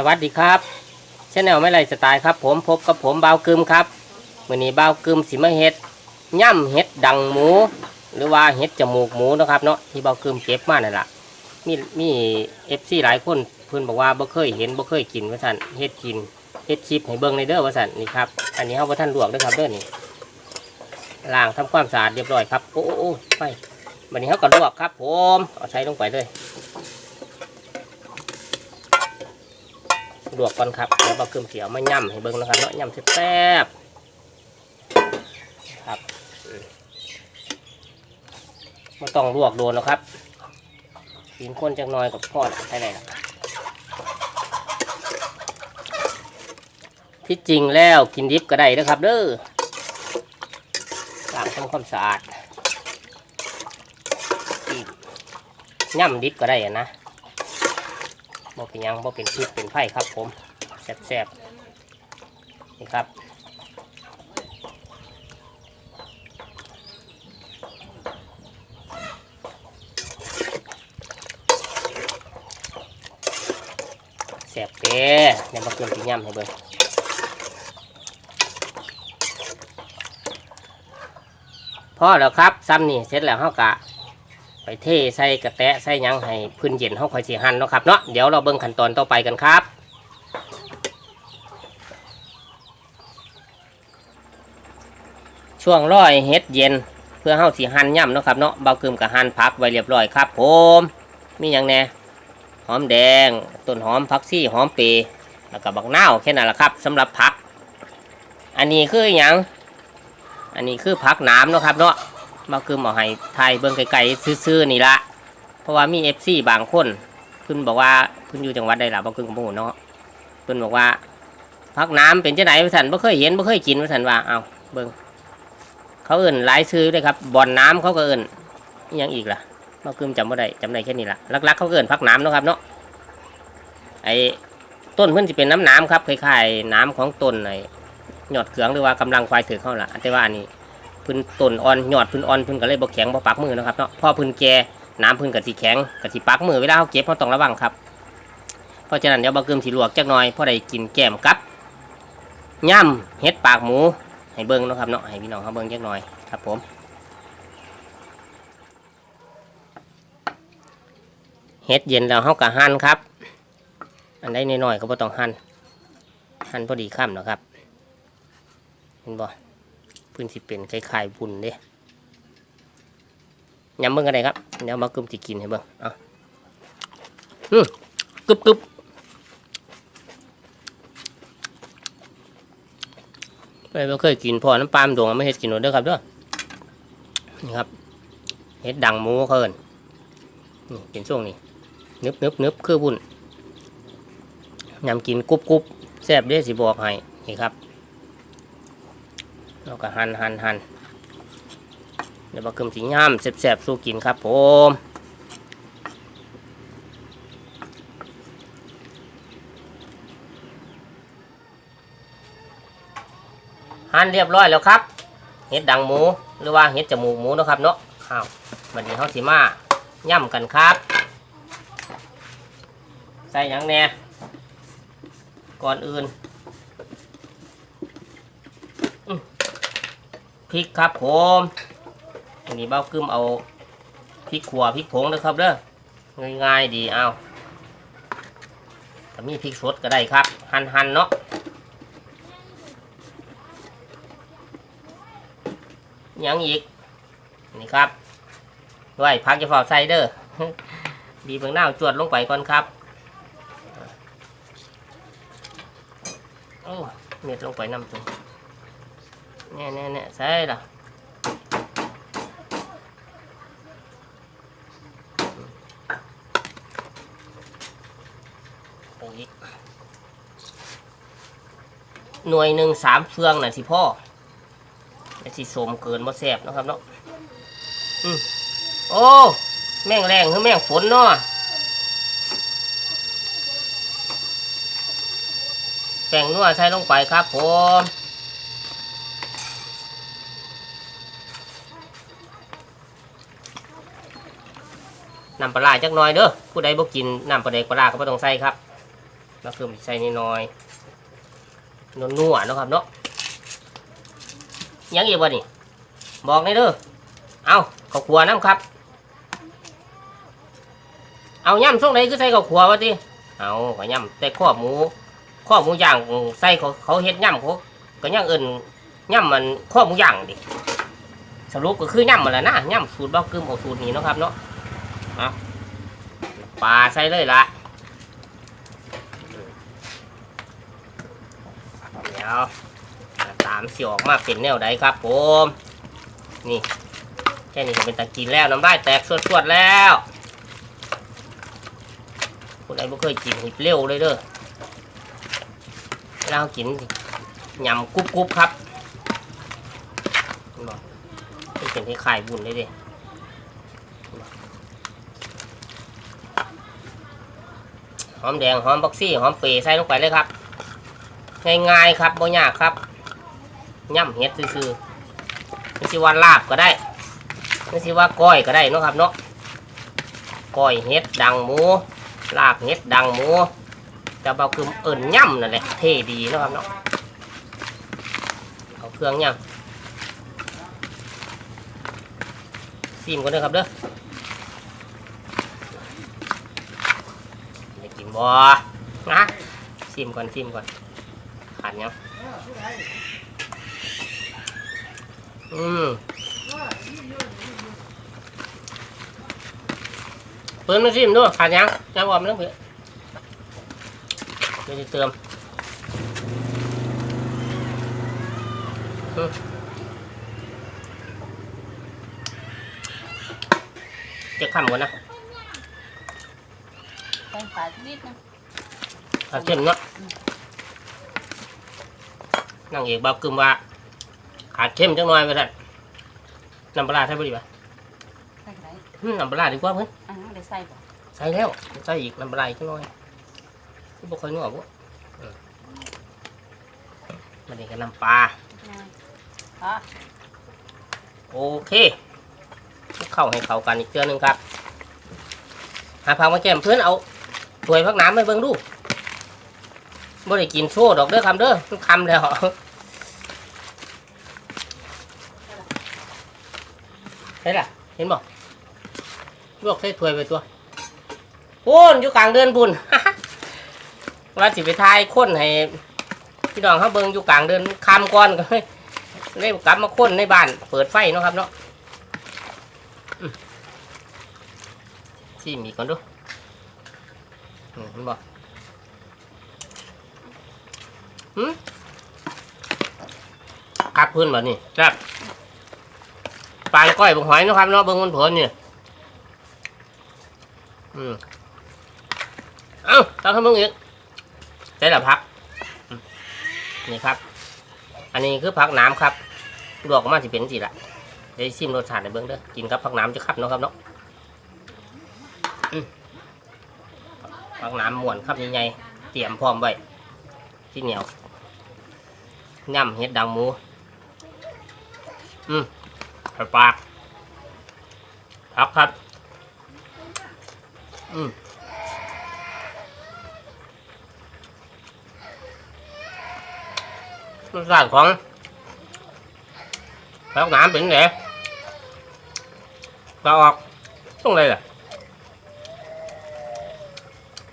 สวัสดีครับชแนลไม่ไรสไตล์ครับ ผมพบกับผมเบาวกึมครับมื่อนี้เบาวกึมสิมาเฮ็ดย่ำเฮ็ดดังหมู หรือว่าเฮ็ดจมูกหมูนะครับเนาะที่เบาวกึมเก็บมานั่นแหละมีมีเอฟซีหลายคนเพิ่อนบอกว่าบ่เคยเห็นบ่เคยกินว่าซั่นเฮ็ดกินเฮ็ดคลิปให้เบิ่งในเด้อว่าซั่นนี่ครับอันนี้เฮาบ่ทันลวกด้อครับเด้อนี่ล้างทำความสะอาดเรียบร้อยครับโอ้โอ้โอ้ไปบัดนี้เฮาก็ลวกครับ ผมเอาใส่ลงไปเลย ลวกก่อนครับแล้วก็เครื่องเขียวมาย่ำให้เบิ้งนะครับเนาะย่ำแซ่บครับมาต้องลวกโดนหรอกครับกินข้นจักหน้อยกับพ่อละใช่ไหมล่ะที่จริงแล้วกินดิบก็ได้นะครับเด้อล้างทำความสะอาดย่ำดิบก็ได้นะ บ่เป็นยังบ่เป็นพิษเป็นไฟครับ ผมแซ่บๆนี่ครับแซ่บเด้เดี๋ยวมาเกลือสีย่ำให้เบิ่งพอแล้วครับซ้ำนี่เสร็จแล้วเฮากะ ไปเทใส่กระแตะใส่ยังให้พื้นเย็นเฮาค่อยสิหั่นเนาะครับเนาะเดี๋ยวเราเบิ่งขั้นตอนต่อไปกันครับช่วงร้อยเฮ็ดเย็นเพื่อเฮาสิหั่นย่ำเนาะครับเนาะเบากึมกับหั่นผักไว้เรียบร้อยครับผมมีหยังแน่หอมแดงต้นหอมผักชีหอมเปรย์แล้วก็บักนาวแค่นั้นแหละครับสำหรับผัก อันนี้คือหยังอันนี้คือผักน้ำเนาะครับเนาะ มาคือหมอให้ไทยเบิ่งไกลๆซื่อๆนี่ละเพราะว่ามีเอฟซีบางคนเพิ่นบอกว่าเพิ่นอยู่จังหวัดใดล่ะบ่คือกับหมู่เนาะเพิ่นบอกว่าพักน้ำเป็นจังไดว่าซั่นบ่เคยเห็นบ่เคยกินว่าซั่นว่าเอ้าเบิ่งเขาเอิ้นหลายชื่อเลยครับบ่อนน้ำเขาก็เอิ้นอิหยังอีกล่ะบ่คือจำบ่ได้จำได้แค่นี้ล่ะลักๆเขาเอิ้นพักน้ำเนาะครับเนาะไอ้ต้นเพิ่นสิเป็นน้ำน้ำครับคล้ายๆน้ำของต้นไอ้ยอดเขืองหรือว่ากำลังควายถือเข้าล่ะแต่ว่าอันนี้ พื้นต้นอ่อนยอดพื้นอ่อนพื้นก็เลยบ่แข็งบ่ปักมือนะครับเนาะพอพื้นแก่น้ำพื้นก็สิแข็งก็สิปักมือเวลาเขาเก็บเขาต้องระวังครับเพราะฉะนั้นเดี๋ยวบ่เกิมสิลวกจักหน่อยพอได้กินแก้มกับย่ำเห็ดปากหมูให้เบิ่งนะครับเนาะให้พี่น้องเขาเบิ่งจักหน่อยครับผมเห็ดเย็นแล้วเฮาก็หั่นครับ อันใดน้อยๆก็บ่ต้องหั่นหั่นพอดีค่ำเนาะครับเห็นบ่ พื้นสิเป็นคล้ายๆบุญเด้ยำเบิ่งกันได้ครับเดี๋ยวมากึมสิกินให้เบิ่งเอาอืมกึบกึบไปบ่เคยกินพอน้ำปลามดวงไม่เฮ็ดกินหนเด้อครับเด้อนี่ครับเฮ็ดดังหมูเขินนี่เป็นช่วงนี้นึบนึบนึบคือบุญยำกินกรุบกรุบแซ่บเด้สิบอกให้นี่ครับ แล้วก็หั่นหั่นหั่นเดี๋ยวมาคืมสีย่ำแสบๆสู้กินครับผมหั่นเรียบร้อยแล้วครับ เห็ดดังหมู หรือว่าเห็ดจมูกหมูนะครับเนาะอ้าววันนี้เขาสีมาย่ำกันครับ ใส่ยังแน่ก่อนอื่น พริกครับผมอันนี้เบ้ากึมเอาพริกขัวพริกผงนะครับเด้อง่ายๆดีเอาถ้ามีพริกสดก็ได้ครับ หั่นๆเนาะยังอีกนี่ครับด้วยพักจะฝ่าใส่เด้อดีเบื้องหน้าจวดลงไปก่อนครับโอ้เม็ดลงไปน้ำจุ่ม แน่แน่แน่ใช่ละไปอีกหน่วยหนึ่งสามเฟืองน่ะสิพ่อไอ้สิสมเกินบ่แสบนะครับเนาะอืมโอ้ แม่งแรงคือแม่งฝนเนาะแป้งนัวใส่ลงไปครับผม น้ำปลาจักน่อยเด้อผู้ใดบ่กินน้ำปลาเด็กปลาร้ก็บ่ต้องใส่ครับแล้วคือใส่นิดหน่อยนัวๆนะครับเนาะยังอีกวะนี่บอกในอยเด้อเอาข้าวขัวน้ำครับ เอาย่ำช่วงไหนคือใส่ข้าวขัววะติเอาก็ย่ำแต่ข้อหมูข้อหมูย่างใส่เขาเขาเฮ็ดย่ำเขาก็ย่างเอิญย่ำมันข้อหมูย่างดิสรุปก็คือย่ำมันแหละนะย่ำสูตรบ้ากึมเอาสูตรนี้นะครับเนาะ เอาปลาใส่เลยละเดี๋ยวตามสิออกมาเป็นแนวใดครับผม นี่แค่นี้ก็เป็นตะกินแล้วน้ำได้แตกสวดๆแล้วคนใดไม่เคยกินหิบเร็วเลยเด้อเรากินยำกรุบกรุบครับเห็นบอกนี่เป็นที่ขายบุญเลยเดิ หอมแดงหอมบ็อกซี่หอมเปรย์ใส่ลงไปเลยครับ ง่ายๆครับบ่ยากครับย่ำเห็ดซื่อๆไม่ใช่ว่าลาบก็ได้ไม่ใช่ว่าก้อยก็ได้นะครับเนาะก้อยเห็ดดังหมูลาบเห็ดดังหมูแต่เบาคือเอิ่นย่ำนั่นแหละเท่ดีนะครับเนาะเอาเครื่องย่ำซิมกันเด้อครับเด้ออยากกิน บ่นะซิมก่อนซิมก่อนขาดยังอืมเปิ้ลมาซิมด้วยขาดยังจะวอมเรื่องเพื่อไม่ได้เติมอืมจะคำก่อนนะ แกงปลานิดนึงถ้าเข้มเนาะนั่งเอกบอกกึมว่าขาดเข้มจังหน่อยไปสั่นน้ำปลาร้าใช่ปะดีป่ะใส่ไหนอืมน้ำปลาร้าดีกว่าเพื่อนอ่าได้ใส่บ่ใส่แล้วใส่อีกน้ำปลาร้าอีกจังหน่อยที่บอกเคยนึกออกปะเออมันนี่ก็น้ำปลาอ่าโอเคคลุกเข้าให้เข้ากันอีกเตือนหนึ่งครับ หาผักมาแก้มเพื่อนเอา ถวยพักน้ำไปเบิ่งดูบ่ได้กินโซ่ดอกเด้อคำเด้อมันคำแล้วเห็นล่ะ เห็นบ่ลวกใส่ถ้วยไปตัวปุ้นอยู่กลางเดือนบุญว่าสิไปทายคนให้พี่น้องเขาเบิ่งอยู่กลางเดือนคำก่อนก็เลยเลยกลับมาคนในบ้าน เปิดไฟเนาะครับเนาะอืมชิมอีกก่อนดู เห็นบ่หืมคักพื้นแบบนี้แซ่บปลาก้อยบุกหอยเนาะครับเนาะเบิ่งมันเผินเนี่ยอืมเอ้าตามข้างเบิ่งอีกใส่ละพักอืมนี่ครับ อันนี้คือผักน้ำครับลวกออกมาสิเป็นสิละเดี๋ยวซิมรสชาติในเบื้องเด้อกินกับผักน้ำจะขับเนาะครับเนาะ พักน้ำม้วนครับใหญ่ๆเตรียมพร้อมไว้ที่เหนียวย่ำเห็ดดังหมู อืมใส่ปากพักครับอืมรสชาติของผักน้ำเป็นไงก็ออกตรงไหละ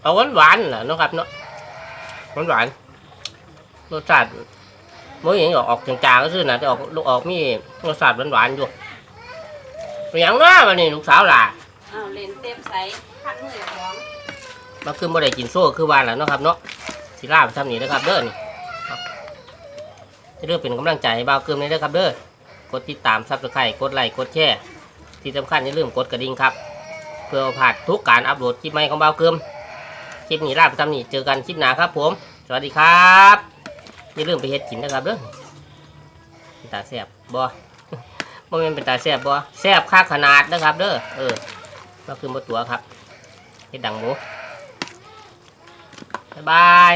เอาหวานหวานๆน่ะเนาะครับเนาะหวานหวานๆรสชาติมื่ออย่างออกจางๆก็คือนะจะออกลูกออกมีรสชาติหวานหวานๆอยู่เป็นอย่างน้าวันนี้ลูกสาวล่ะอ้าวเลนเต็มใส่พันมือของมาคือบ่ได้กินโซ่คือวานแล้วเนาะครับ เนาะสิลาไปทำนี้นะครับ เด้อนี่เอาจะเด้อเป็นกำลังใจให้บ่าวเกิมเลยเด้อครับ เด้อกดติดตามซับสไครต์กดไลค์กดแชร์ที่สำคัญอย่าลืมกดกระดิ่งครับ เพื่อบ่พลาดทุกการอัปโหลดคลิปใหม่ของบ่าวเกิม คลิปนี้ลาไปทำนี่เจอกันคลิปหน้าครับ ผม สวัสดีครับอย่าลืมไปเฮ็ดกินนะครับเด้อตาแสบบ่บ่แม่นเป็นตาแสบบ่แสบค่าขนาดนะครับเด้อเออก็คือบ่ตัวครับเฮ็ดดังหมูบ๊ายบาย